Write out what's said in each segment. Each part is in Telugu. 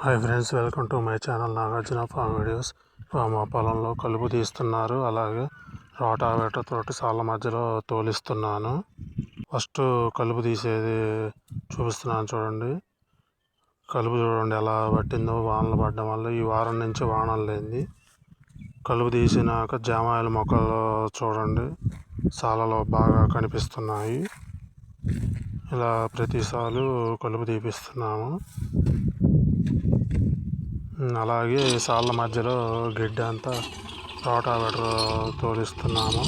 Hi friends welcome to my channel Nagarjuna farm videos. మా పొలంలో కలుపు తీస్తున్నారు. అలాగే రోటావేటర్ తోటి సాల మధ్యలో తోలిస్తున్నాను. ఫస్ట్ కలుపు తీసేది చూపిస్తున్నాను చూడండి. కలుపు చూడండి ఎలా పట్టిందో వానలు పడడం వల్ల ఈ వారం నుంచి వానలు లేనిది. కలుపు తీసినాక జామాయిల మొక్కలు చూడండి. సాలలో బాగా కనిపిస్తున్నాయి. ఇలా ప్రతిసారి కలుపు తీపిస్తున్నాము. అలాగే సాళ్ళ మధ్యలో గిడ్డ అంతా రోటావేటర్ తోలిస్తున్నాము.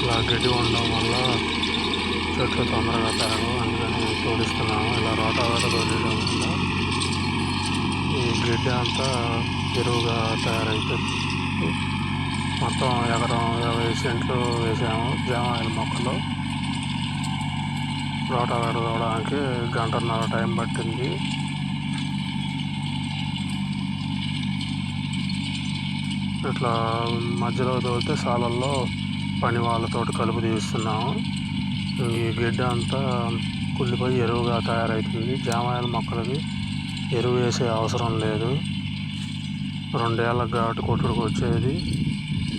ఇలా గడ్డి ఉండడం వల్ల చెట్లు తొందరగా పెరగవు అందుకని తోలిస్తున్నాము. ఇలా రోటావేటర్ తోలియడం వల్ల ఈ గడ్డి అంతా ఎరువుగా తయారవుతుంది మొత్తం ఎకరం ఇరవై సెంట్లు వేసాము జామాయిల మొక్కలు. రోటావేటర్ తోవడానికి గంటన్నర టైం పట్టింది. ఇట్లా మధ్యలో తోలితే సాలల్లో పని వాళ్ళతోటి కలుపు తీస్తున్నాము. ఈ గిడ్డ అంతా కుళ్ళిపోయి ఎరువుగా తయారవుతుంది జామాయల మొక్కలకి ఎరువు వేసే అవసరం లేదు. రెండేళ్ళకి కాబట్టి కొట్టుడికి వచ్చేది.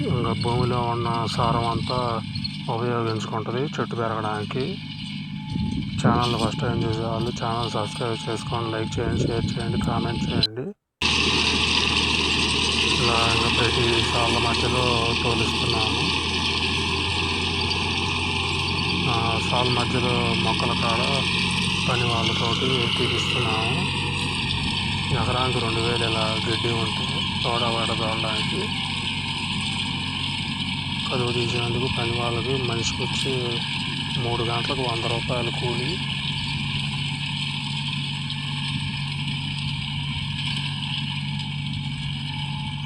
ఇంకా భూమిలో ఉన్న సారం అంతా ఉపయోగించుకుంటుంది చెట్టు పెరగడానికి. ఛానల్ ఫస్ట్ టైం చూసేవాళ్ళు? ఛానల్ సబ్స్క్రైబ్ చేసుకోండి లైక్ చేయండి షేర్ చేయండి కామెంట్ చేయండి. ఇలా ఇంకా ప్రతి సార్ల మధ్యలో తోలిస్తున్నాము సాల్ మధ్యలో మొక్కల కాడ పని వాళ్ళతోటి తీపిస్తున్నాము ఎకరానికి రెండు వేలు ఇలా గడ్డి ఉంటుంది తోడ వాడ తోడడానికి కదువు తీసినందుకు పని వాళ్ళకి మనిషికి వచ్చి మూడు గంటలకు వంద రూపాయలు కూలి.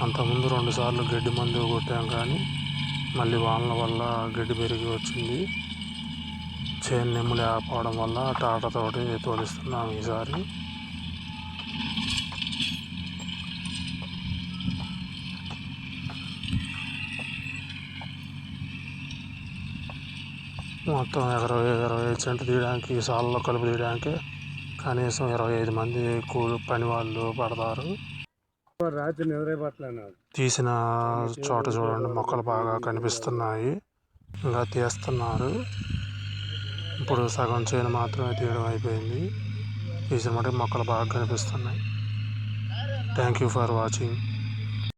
అంతకుముందు రెండు సార్లు గడ్డి మందు కొట్టాం కానీ మళ్ళీ వానల వల్ల గడ్డి పెరిగి వచ్చింది. చేను నెమ్ము లేకపోవడం వల్ల టాటాతోటి తోలిస్తున్నాం ఈసారి. మొత్తం ఇరవై ఇరవై ఐదు సెంట్లు తీయడానికి సాల్లో కలుపు తీయడానికి కనీసం ఇరవై ఐదు మంది కూలి పని వాళ్ళు పడతారు. తీసిన చోట చూడండి మొక్కలు బాగా కనిపిస్తున్నాయి. ఇంకా తీస్తున్నారు. ఇప్పుడు సగం చేను మాత్రమే తీయడం అయిపోయింది. తీసిన మటుకు మొక్కలు బాగా కనిపిస్తున్నాయి. Thank you for watching